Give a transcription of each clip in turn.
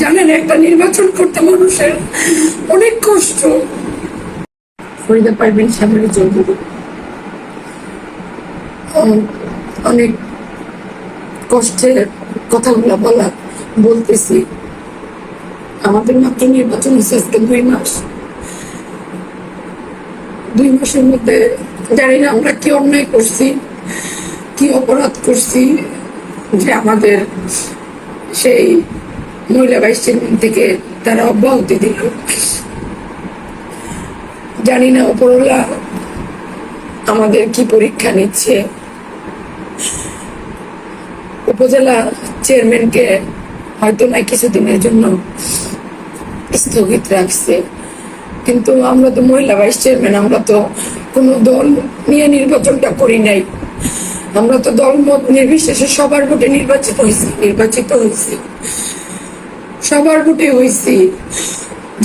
জানেন, একটা নির্বাচন করতে মানুষের অনেক কষ্ট। ফরিদা পারবেন সামনে চৌধুরী অনেক কষ্টের কথাগুলো বলা, বলতেছি। আমাদের মাত্র নির্বাচন হচ্ছে আজকে দুই মাস। দুই মাসের মধ্যে, জানি না আমরা কি অন্যায় করছি, কি অপরাধ করছি, যে আমাদের সেই মহিলা ভাইস চেয়ারম্যান থেকে তারা অব্যাহতি দিল। জানি না উপরওয়ালা আমাদের কি পরীক্ষা নিচ্ছে। উপজেলা চেয়ারম্যানকে হয়তো না কিছুদিনের জন্য স্থগিত রাখছে। কিন্তু আমরা তো মহিলা ভাইস চেয়ারম্যান, আমরা তো কোনো দল নিয়ে নির্বাচনটা করি নাই। আমরা তো দল মত নির্বিশেষে সবার ভোটে নির্বাচিত হয়েছি নির্বাচিত হয়েছি। সবার ভোটে হয়েছি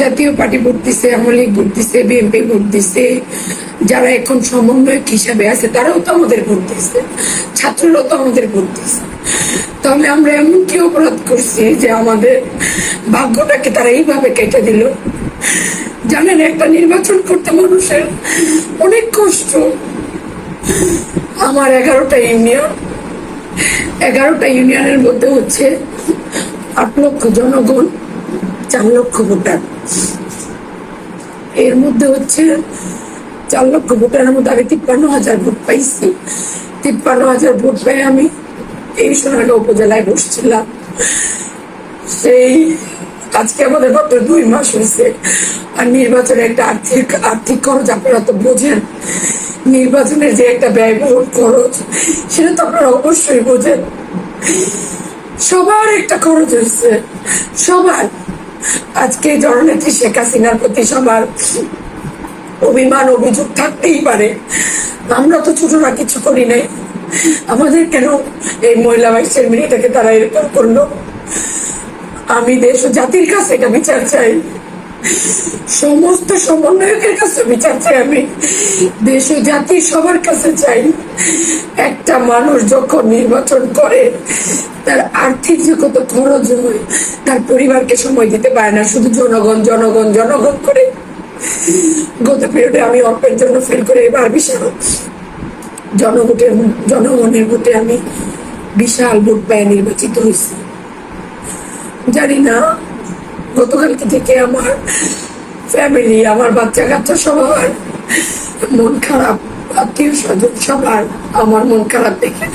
জাতীয় পার্টি ভোট দিছে, আওয়ামী লীগ ভোট দিছে, বিএনপি ভোট দিছে। যারা এখন সমন্বয়ক হিসাবে আছে, তারাও তো আমাদের ভোট দিছে ছাত্ররাও তো আমাদের ভোট দিছে তাহলে আমরা এমন কি অপরাধ করছি যে আমাদের ভাগ্যটাকে তারা এইভাবে কেটে দিল? জানেন, একটা নির্বাচন করতে মানুষের অনেক কষ্ট। আমার এগারোটা ইউনিয়ন, এগারোটা ইউনিয়নের মধ্যে হচ্ছে আট লক্ষ জনগণ, চার লক্ষ ভোটার। এর মধ্যে হচ্ছে চার লক্ষ ভোটারের মধ্যে আমি তিপ্পান্ন হাজার ভোট পাইছি। তিপ্পান্ন হাজার ভোট পেয়ে আমি এই সোনাগা উপজেলায় বসছিলাম। সেই আজকে আমাদের মাত্র দুই মাস হয়েছে আর নির্বাচনে একটা আর্থিক আর্থিক খরচ আপনারা তো বোঝেন। নির্বাচনের যে একটা ব্যয়বহুল খরচ, সেটা তো আপনারা অবশ্যই বোঝেন। সবার একটা খরচ হয়েছে। সবার। আজকে জননেত্রী শেখ হাসিনার প্রতি সবার অভিমান, অভিযোগ থাকতেই পারে। আমরা তো ছোটরা কিছু করি নাই। আমাদের কেন এই মহিলা বাইশের এটাকে তারা এরকম করল? আমি দেশ ও জাতির কাছে এটা বিচার চাই। সমস্ত সমন্বয়কের কাছে বিচার চাই আমি। দেশ ও জাতি সবার কাছে চাই। একটা মানুষ যখন নির্বাচন করে, তার আর্থিক যে কত খরচ হয়, তার পরিবারকে সময় দিতে পারে না, শুধু জনগণ জনগণ জনগণ করে। গত পিরিয়ডে আমি অল্পের জন্য ফেল করে এবার বিশাল। জনভোটের জনগণের ভোটে আমি বিশাল ভোট পায় নির্বাচিত হয়েছি। জানি না গতকালকে থেকে আমার ফ্যামিলি আমার বাচ্চা কাচ্চা সবার মন খারাপ, আত্মীয় স্বজন সবার আমার মন খারাপ দেখে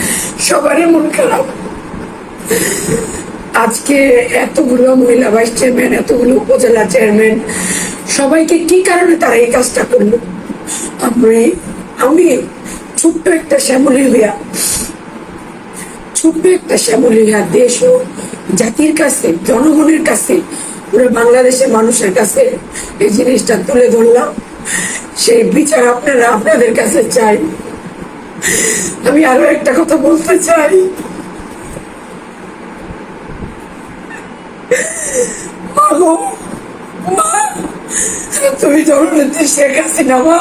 সবারই মন খারাপ। আজকে এতগুলো মহিলা ভাইস চেয়ারম্যান এতগুলো উপজেলা চেয়ারম্যান সবাইকে কি কারণে তারা এই কাজটা করল? আমি আমি ছোট্ট একটা শ্যামলী হইয়া, ছোট্ট একটা শ্যামলী হইয়া দেশ ও জাতির কাছে, জনগণের কাছে পুরো বাংলাদেশের মানুষের কাছে এই জিনিসটা তুলে ধরলাম। সেই বিচার আপনারা আপনাদের কাছে চাই। আমি আরও একটা কথা বলতে চাই। তুমি জননেত্রী শেখ হাসিনা, মা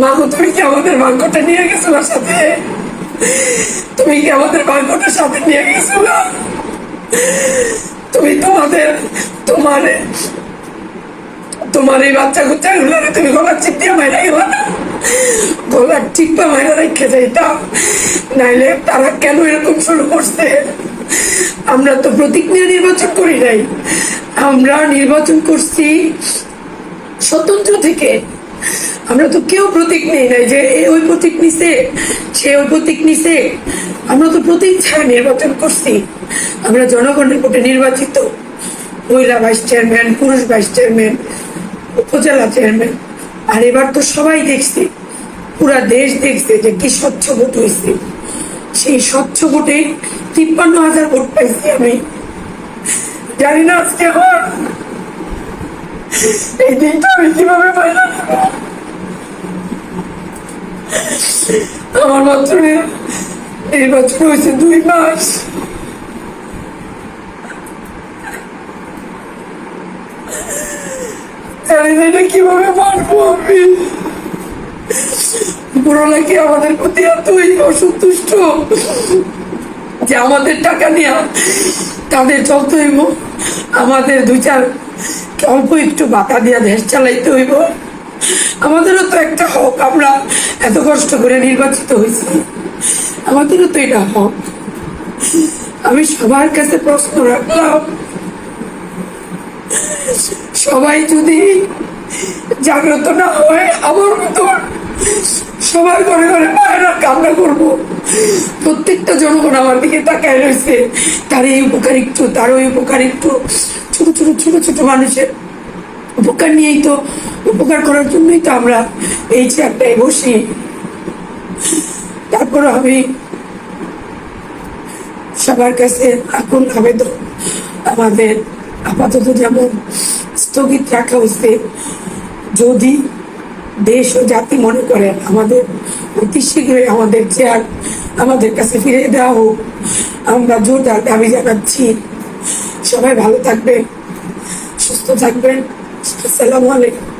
মা তুমি কি আমাদের ভাগ্যটা নিয়ে গেছো না সাথে তুমি কি আমাদের ভাগ্যটা সাথে নিয়ে গেছো না তুমি তোমাদের, তোমার তোমার এই বাচ্চা কুচ্চা গুলো তুমি গলার চিপ দিয়ে মাইরা গেলা না? গলার টিপা মাইরা রেখে যাইতাম। নাইলে তারা কেন এরকম শুরু করছে? আমরা তো প্রতীক নিয়ে নির্বাচন করি নাই। আমরা নির্বাচন করছি স্বতন্ত্র থেকে। আমরা তো কেউ প্রতীক নেই নাই যে ওই প্রতীক নিছে, সে ওই প্রতীক নিছে। আমরা তো প্রতীক ছাড়া নির্বাচন করছি। আমরা জনগণের ভোটে নির্বাচিত। মহিলা ভাইস চেয়ারম্যান, পুরুষ ভাইস চেয়ারম্যান, উপজেলা চেয়ারম্যান। আর এবার তো সবাই দেখছে, পুরা দেশ দেখছে যে কি স্বচ্ছ ভোট হয়েছে সেই স্বচ্ছ ভোটে তিপ্পান্ন হাজার ভোট পাইছি আমি। জানি না আজকে আমার এই দিনটা আমি কীভাবে আমার মাত্র নির্বাচন হয়েছে দুই মাস। কীভাবে মারবো আমি। পুরো নাকি আমাদের প্রতি এতই অসন্তুষ্ট যে আমাদের টাকা নিয়ে তাদের চলতে হইব। আমাদের দুই চার, অল্প একটু বাতা দিয়া দেশ চালাইতে হইব। আমাদেরও তো একটা হক, আমরা এত কষ্ট করে নির্বাচিত হয়েছি। আমাদেরও তো এটা হক। আমি সবার কাছে প্রশ্ন রাখলাম, সবাই যদি জাগ্রত না হয়, আমার মতো সবার ঘরে ঘরে পায়রা কামনা করব। প্রত্যেকটা জনগণ আমার দিকে তাকায় রয়েছে, তার এই উপকার একটু, তার ওই উপকার একটু। ছোট ছোট ছোট ছোট মানুষের উপকার নিয়েই তো উপকার করার জন্যই তো আমরা এই চেয়ারটায় বসি। তারপর আমি সবার কাছে এখন আবেদন। আমাদের আপাতত যেমন স্থগিত রাখা হয়েছে যদি দেশ ও জাতি মনে করে আমাদের অতি শীঘ্রই আমাদের চেয়ার আমাদের কাছে ফিরে দেওয়া হোক, আমরা জোরদার দাবি জানাচ্ছি। সবাই ভালো থাকবেন, সুস্থ থাকবেন। আসসালামু আলাইকুম।